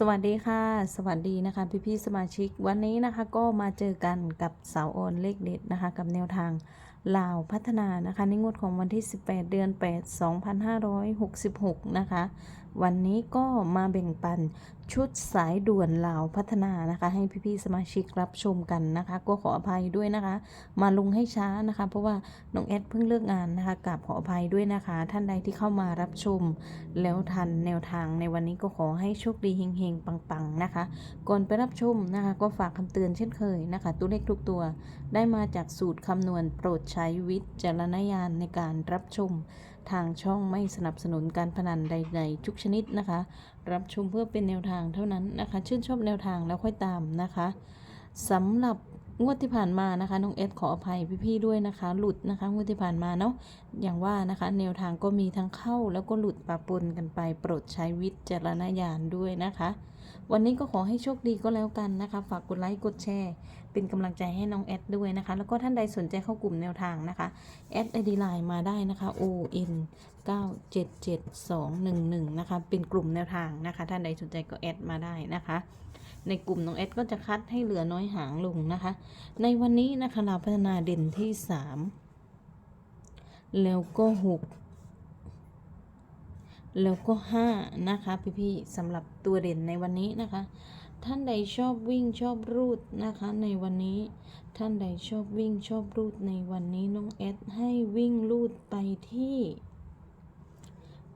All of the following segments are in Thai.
สวัสดีค่ะ สวัสดีนะคะพี่พี่สมาชิกวันนี้นะคะก็มาเจอกันกับสาวโอนเลขเด็ดนะคะ กับแนวทาง ลาวพัฒนานะคะในงวดของวันที่ 18 เดือน 8 2566 นะคะ วันนี้ก็มาแบ่งปันชุดสายด่วนลาวพัฒนานะคะ ให้พี่ๆสมาชิกรับชมกันนะคะ ก็ขออภัยด้วยนะคะ มาลงให้ช้านะคะ เพราะว่าน้องแอดเพิ่งเลิกงานนะคะกราบขออภัยด้วยนะคะ ท่านใดที่เข้ามารับชม แล้วทันแนวทางในวันนี้ก็ขอให้โชคดีเฮงๆปังๆนะคะ ก่อนไปรับชมนะคะ ก็ฝากคำเตือนเช่นเคยนะคะ ตัวเลขทุกตัวได้มาจากสูตรคำนวณโปรดใช้วิจารณญาณในการรับชม ทางช่องไม่สนับสนุนการพนันใด ๆ ทุกชนิดนะคะ รับชมเพื่อเป็นแนวทางเท่านั้นนะคะ ชื่นชอบแนวทางแล้วค่อยตามนะคะสำหรับงวดที่ผ่านมานะคะน้องเอสขออภัยพี่ๆด้วยนะคะ หลุดนะคะงวดที่ผ่านมาเนาะอย่างว่านะคะ แนวทางก็มีทั้งเข้าแล้วก็หลุดปะปนกันไปโปรดใช้วิจารณญาณด้วยนะคะ วันนี้ก็ขอให้โชคดีก็แล้วกันนะคะ ฝากกดไลค์กดแชร์ เป็นกำลังใจให้น้องแอดด้วยนะคะ แล้วก็ท่านใดสนใจเข้ากลุ่มแนวทางนะคะแอดไอดีไลน์มาได้นะคะ O N 977211นะคะเป็นกลุ่มแนวทางนะคะ ท่านใดสนใจก็แอดมาได้นะคะ ในกลุ่มน้องแอดก็จะคัดให้เหลือน้อยหางลงนะคะ ในวันนี้นะคะเราพัฒนาเด่นที่ 3 แล้วก็หก แล้วก็ห้านะคะ พี่ๆสำหรับตัวเด่นในวันนี้นะคะ ท่านใดชอบวิ่งชอบรูดนะคะในวันนี้ ท่านใดชอบวิ่งชอบรูดในวันนี้น้องแอดให้วิ่งรูดไปที่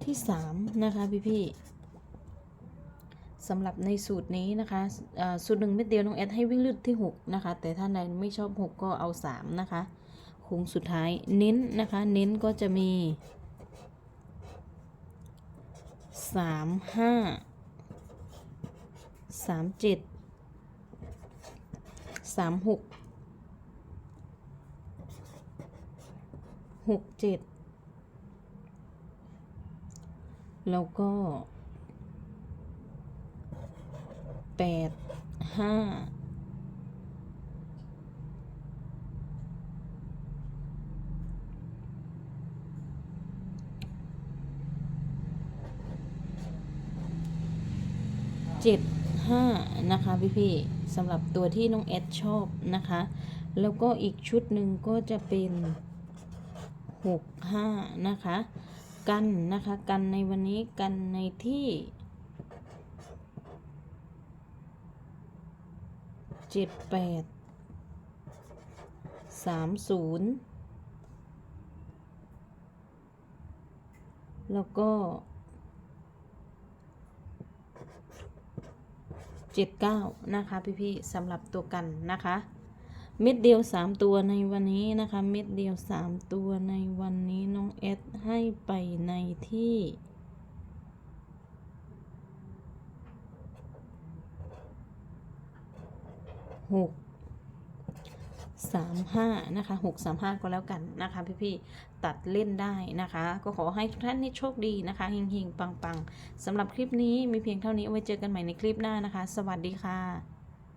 ที่สามนะคะ พี่ๆสำหรับในสูตรนี้นะคะสูตรหนึ่งเม็ดเดียวน้องแอดให้วิ่งรูดที่หกนะคะ แต่ท่านใดไม่ชอบหกก็เอาสามนะคะโค้งสุดท้ายเน้นนะคะ เน้นก็จะมี สามห้าสามเจ็ดสามหกหกเจ็ดแล้วก็แปดห้า เจ็ดห้านะคะพี่ๆสำหรับตัวที่น้องแอดชอบนะคะ แล้วก็อีกชุดหนึ่งก็จะเป็นหกห้านะคะ กันนะคะ กันในวันนี้กันในที่เจ็ดแปดสามศูนย์แล้วก็ 79 นะคะ พี่ๆสำหรับตัวกันนะคะ เม็ดเดียว 3 ตัวในวันนี้นะคะ เม็ดเดียว 3 ตัวในวันนี้น้องเอสให้ไปในที่6 35นะคะ6 35 ก็แล้วกันนะคะพี่ๆตัดเล่นได้นะคะ ก็ขอให้ทุกท่านนี่โชคดีนะคะเฮงๆ ปังๆสำหรับคลิปนี้มีเพียงเท่านี้ไว้เจอกันใหม่ในคลิปหน้านะคะ สวัสดีค่ะ